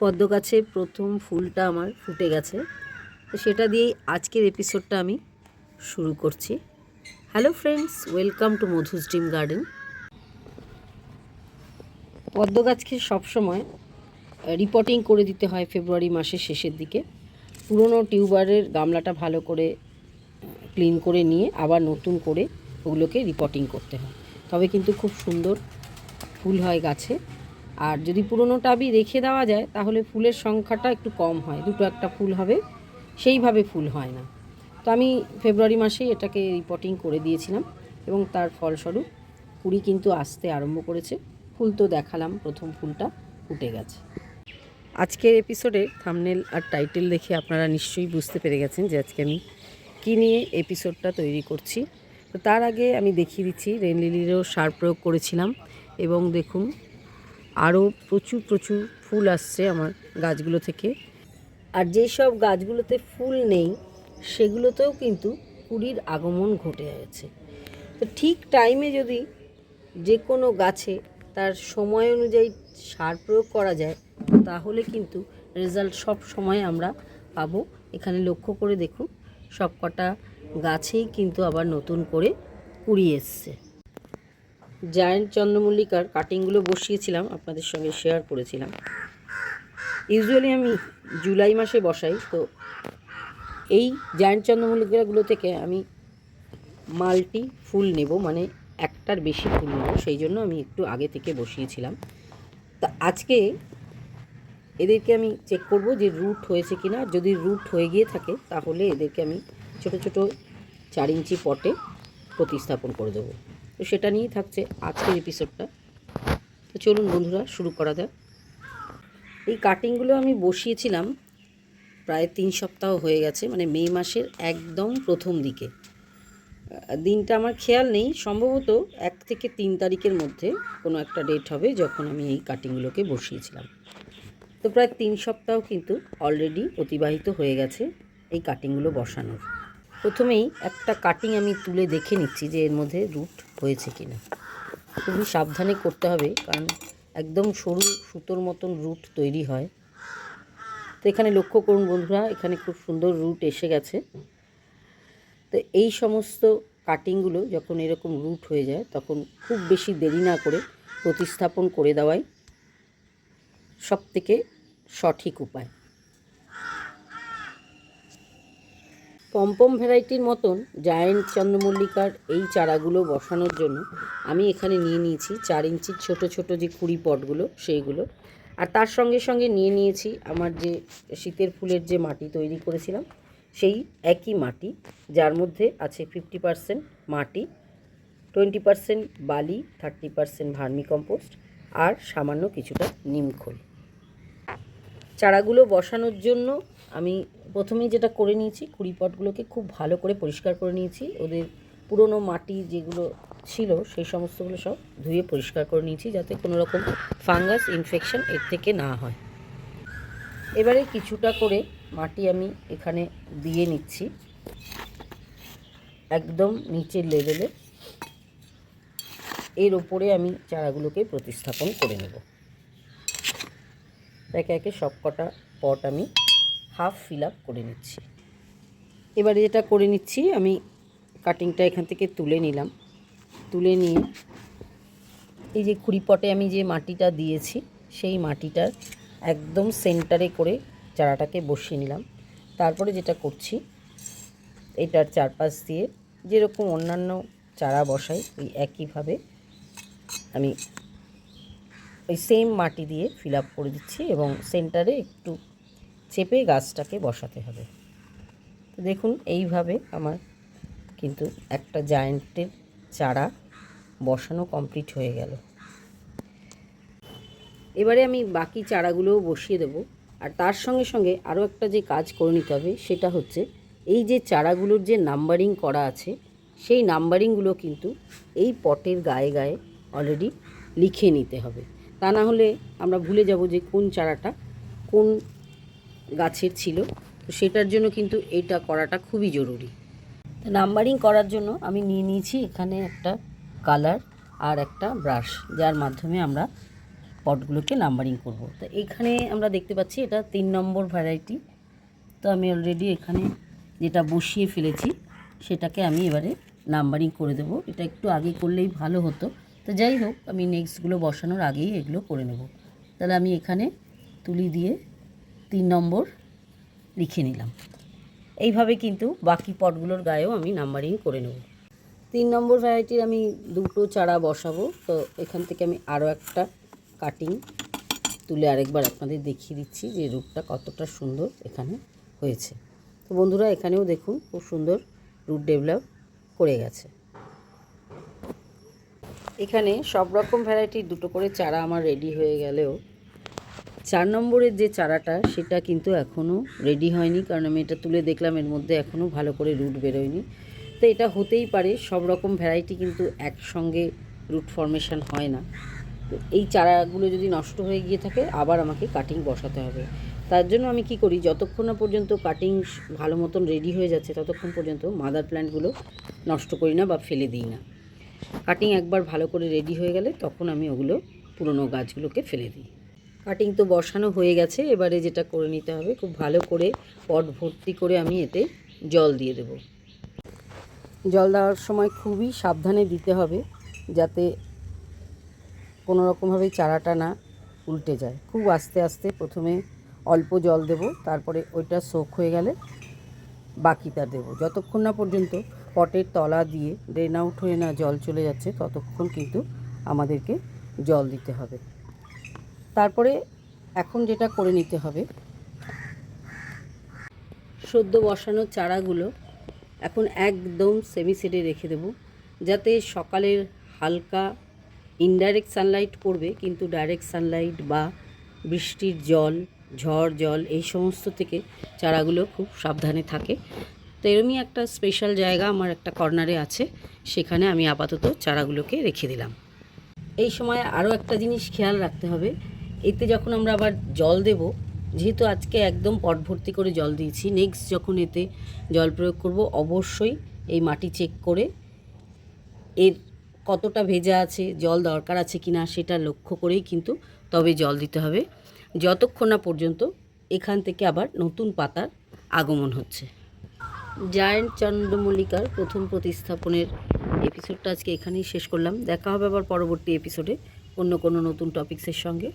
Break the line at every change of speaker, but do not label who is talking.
পদ্ম গাছে প্রথম ফুলটা আমার ফুটে গেছে। তো সেটা দিয়েই আজকের এপিসোডটা আমি শুরু করছি। Hello friends welcome to Madhu's dream garden পদ্ম গাছকে সবসময় রিপোর্টিং করে দিতে হয় ফেব্রুয়ারি মাসের শেষের দিকে। পুরনো টিউবারের গামলাটা ভালো করে ক্লিন করে নিয়ে আবার নতুন করে ওগুলোকে রিপোর্টিং করতে হয়। তবে কিন্তু খুব সুন্দর ফুল হয় গাছে। আর যদি পুরনো টাবই রেখে দেওয়া যায়, তাহলে ফুলের সংখ্যাটা একটু কম হয়। দুটো একটা ফুল হবে, সেইভাবে ফুল হয় না। তো আমি ফেব্রুয়ারি মাসেই এটাকে রিপোর্টিং করে দিয়েছিলাম এবং তার ফলস্বরূপ কুড়ি কিন্তু আসতে আরম্ভ করেছে। ফুল তো দেখালাম, প্রথম ফুলটা ফুটে গেছে। আজকের এপিসোডে থামনেল আর টাইটেল দেখে আপনারা নিশ্চয়ই বুঝতে পেরে গেছেন যে আজকে আমি কী নিয়ে এপিসোডটা তৈরি করছি। তো তার আগে আমি দেখিয়ে দিচ্ছি রেন লিলিরও সার প্রয়োগ করেছিলাম এবং দেখুন আরও প্রচুর প্রচুর ফুল আসছে আমার গাছগুলো থেকে। আর যেসব গাছগুলোতে ফুল নেই, সেগুলোতেও কিন্তু কুড়ির আগমন ঘটে গেছে। তো ঠিক টাইমে যদি যে কোনো গাছে তার সময় অনুযায়ী সার প্রয়োগ করা যায়, তাহলে কিন্তু রেজাল্ট সব সময় আমরা পাবো। এখানে লক্ষ্য করে দেখুন সব কটা গাছেই কিন্তু আবার নতুন করে কুড়ি এসছে। জায়েন্ট চন্দ্রমল্লিকার কাটিংগুলো বসিয়েছিলাম, আপনাদের সঙ্গে শেয়ার করেছিলাম। ইউজুয়ালি আমি জুলাই মাসে বসাই, তো এই জায়েন্ট চন্দ্রমল্লিকাগুলো থেকে আমি মাল্টি ফুল নেব মানে একটার বেশি ফুল নেব, সেই জন্য আমি একটু আগে থেকে বসিয়েছিলাম। তা আজকে এদেরকে আমি চেক করব যে রুট হয়েছে কি না যদি রুট হয়ে গিয়ে থাকে, তাহলে এদেরকে আমি ছোট ছোট চার ইঞ্চি পটে প্রতিস্থাপন করে দেবো। তো সেটা নিয়েই থাকছে আজকের এপিসোডটা তো চলুন বন্ধুরা, শুরু করা যাক। এই কাটিংগুলো আমি বসিয়েছিলাম প্রায় তিন সপ্তাহ হয়ে গেছে মানে মে মাসের একদম প্রথম দিকে। দিনটা আমার খেয়াল নেই। সম্ভবত এক থেকে তিন তারিখের মধ্যে কোনো একটা ডেট হবে যখন আমি এই কাটিংগুলোকে বসিয়েছিলাম। তো প্রায় তিন সপ্তাহ কিন্তু অলরেডি অতিবাহিত হয়ে গেছে এই কাটিংগুলো বসানোর। প্রথমেই একটা কাটিং আমি তুলে দেখে নিচ্ছি যে এর মধ্যে রুট হয়েছে কিনা। খুবই সাবধানে করতে হবে, কারণ একদম সরু সুতোর মতন রুট তৈরি হয়। তো এখানে লক্ষ্য করুন বন্ধুরা, এখানে খুব সুন্দর রুট এসে গেছে। তো এই সমস্ত কাটিংগুলো যখন এরকম রুট হয়ে যায়, তখন খুব বেশি দেরি না করে প্রতিস্থাপন করে দেওয়াই সব থেকে সঠিক উপায়। পম্পম ভ্যারাইটির মতন জায়েন্ট চন্দ্রমল্লিকার এই চারাগুলো বসানোর জন্য আমি এখানে নিয়ে নিয়েছি চার ইঞ্চির ছোট ছোট যে কুড়ি পটগুলো, সেইগুলো। আর তার সঙ্গে সঙ্গে নিয়ে নিয়েছি আমার যে শীতের ফুলের যে মাটি তৈরি করেছিলাম, সেই একই মাটি, যার মধ্যে আছে ফিফটি পারসেন্ট মাটি, টোয়েন্টি পারসেন্ট বালি, থার্টি পারসেন্ট ভার্মি কম্পোস্ট আর সামান্য কিছুটা নিমখোল। চারাগুলো বসানোর জন্য আমি প্রথমেই যেটা করে নিয়েছি, কুড়ি পটগুলোকে খুব ভালো করে পরিষ্কার করে নিয়েছি। ওদের পুরনো মাটি যেগুলো ছিল, সেই সমস্তগুলো সব ধুয়ে পরিষ্কার করে নিয়েছি যাতে কোনো রকম ফাঙ্গাস, ইনফেকশন এর থেকে না হয়। এবারে কিছুটা করে মাটি আমি এখানে দিয়ে নিচ্ছি। একদম নিচের লেভেলে। এর ওপরে আমি চারাগুলোকে প্রতিস্থাপন করে নেব। একে একে সব কটা পট আমি হাফ ফিল আপ করে নিচ্ছি। এবারে যেটা করে নিচ্ছি, আমি কাটিংটা এখান থেকে তুলে নিলাম। তুলে নিয়ে এই যে কুড়ি পটে আমি যে মাটিটা দিয়েছি, সেই মাটিটার একদম সেন্টারে করে চারাটাকে বসিয়ে নিলাম। তারপরে যেটা করছি, এটার চারপাশ দিয়ে যেরকম অন্যান্য চারা বসাই, ওই একইভাবে আমি ওই সেম মাটি দিয়ে ফিল আপ করে দিচ্ছি এবং সেন্টারে একটু চেপে গাছটাকে বসাতে হবে। তো দেখুন, এইভাবে আমার কিন্তু একটা জায়েন্টের চারা বসানো কমপ্লিট হয়ে গেল। এবারে আমি বাকি চারাগুলোও বসিয়ে দেবো। আর তার সঙ্গে সঙ্গে আরও একটা যে কাজ করে নিতে হবে, সেটা হচ্ছে এই যে চারাগুলোর যে নাম্বারিং করা আছে, সেই নাম্বারিংগুলো কিন্তু এই পটের গায়ে গায়ে অলরেডি লিখে নিতে হবে। তা না হলে আমরা ভুলে যাব যে কোন চারাটা কোন গাছের ছিল। তো সেটার জন্য কিন্তু এটা করাটা খুবই জরুরি। নাম্বারিং করার জন্য আমি নিয়ে নিয়েছি এখানে একটা কালার আর একটা ব্রাশ যার মাধ্যমে আমরা পটগুলোকে নাম্বারিং করব। তো এখানে আমরা দেখতে পাচ্ছি এটা তিন নম্বর ভ্যারাইটি তো আমি অলরেডি এখানে যেটা বসিয়ে ফেলেছি, সেটাকে আমি এবারে নাম্বারিং করে দেবো। এটা একটু আগে করলেই ভালো হতো। তো যাই হোক, আমি নেক্সটগুলো বসানোর আগেই এগুলো করে নেব। তাহলে আমি এখানে তুলি দিয়ে তিন নম্বর লিখে নিলাম। এইভাবে কিন্তু বাকি পটগুলোর গায়েও আমি নাম্বারিং করে নেব। তিন নম্বর ভ্যারাইটির আমি দুটো চারা বসাবো। তো এখান থেকে আমি আরও একটা কাটিং তুলে আরেকবার আপনাদের দেখিয়ে দিচ্ছি যে রুটটা কতটা সুন্দর এখানে হয়েছে। তো বন্ধুরা, এখানেও দেখুন খুব সুন্দর রুট ডেভেলপ করে গেছে। এখানে সব রকম ভ্যারাইটির দুটো করে চারা আমার রেডি হয়ে গেলেও, চার নম্বরের যে চারাটা সেটা কিন্তু এখনও রেডি হয়নি, কারণ আমি এটা তুলে দেখলাম, এর মধ্যে এখনও ভালো করে রুট বেরোয়নি। তো এটা হতেই পারে, সব রকম ভ্যারাইটি কিন্তু একসঙ্গে রুট ফর্মেশন হয় না। তো এই চারাগুলো যদি নষ্ট হয়ে গিয়ে থাকে, আবার আমাকে কাটিং বসাতে হবে। তার জন্য আমি কি করি, যতক্ষণ না পর্যন্ত কাটিং ভালো মতন রেডি হয়ে যাচ্ছে, ততক্ষণ পর্যন্ত মাদার প্ল্যান্টগুলো নষ্ট করি না বা ফেলে দিই না। কাটিং একবার ভালো করে রেডি হয়ে গেলে তখন আমি ওগুলো পুরনো গাছগুলোকে ফেলে দিই। কাটিং তো বসানো হয়ে গেছে, এবারে যেটা করে নিতে হবে, খুব ভালো করে পট ভর্তি করে আমি এতে জল দিয়ে দেব। জল দেওয়ার সময় খুবই সাবধানে দিতে হবে যাতে কোনো রকমভাবে চারাটা না উল্টে যায়। খুব আস্তে আস্তে প্রথমে অল্প জল দেব, তারপরে ওইটা সোক হয়ে গেলে বাকিটা দেব। যতক্ষণ না পর্যন্ত পটের তলা দিয়ে ড্রেন আউট হয়ে না জল চলে যাচ্ছে, ততক্ষণ কিন্তু আমাদেরকে জল দিতে হবে। তারপরে এখন যেটা করে নিতে হবে, সদ্য বসানো চারাগুলো এখন একদম সেমি সেডে রেখে দেব, যাতে সকালের হালকা ইনডাইরেক্ট সানলাইট পড়বে, কিন্তু ডাইরেক্ট সানলাইট বা বৃষ্টির জল, ঝড় জল, এই সমস্ত থেকে চারাগুলো খুব সাবধানে থাকে। তো এরমই একটা স্পেশাল জায়গা আমার একটা কর্নারে আছে। সেখানে আমি আপাতত চারাগুলোকে রেখে দিলাম। এই সময় আরও একটা জিনিস খেয়াল রাখতে হবে। এতে যখন আমরা আবার জল দেব, যেহেতু আজকে একদম পট ভর্তি করে জল দিয়েছি নেক্সট যখন এতে জল প্রয়োগ করব, অবশ্যই এই মাটি চেক করে এর কতটা ভেজা আছে, জল দরকার আছে কি না সেটা লক্ষ্য করেই কিন্তু তবে জল দিতে হবে। যতক্ষণ না পর্যন্ত এখান থেকে আবার নতুন পাতার আগমন হচ্ছে। জায়েন্ট চন্দ্রমল্লিকার প্রথম প্রতিস্থাপনের এপিসোডটা আজকে এখানেই শেষ করলাম। দেখা হবে আবার পরবর্তী এপিসোডে অন্য কোনো নতুন টপিক্সের সঙ্গে।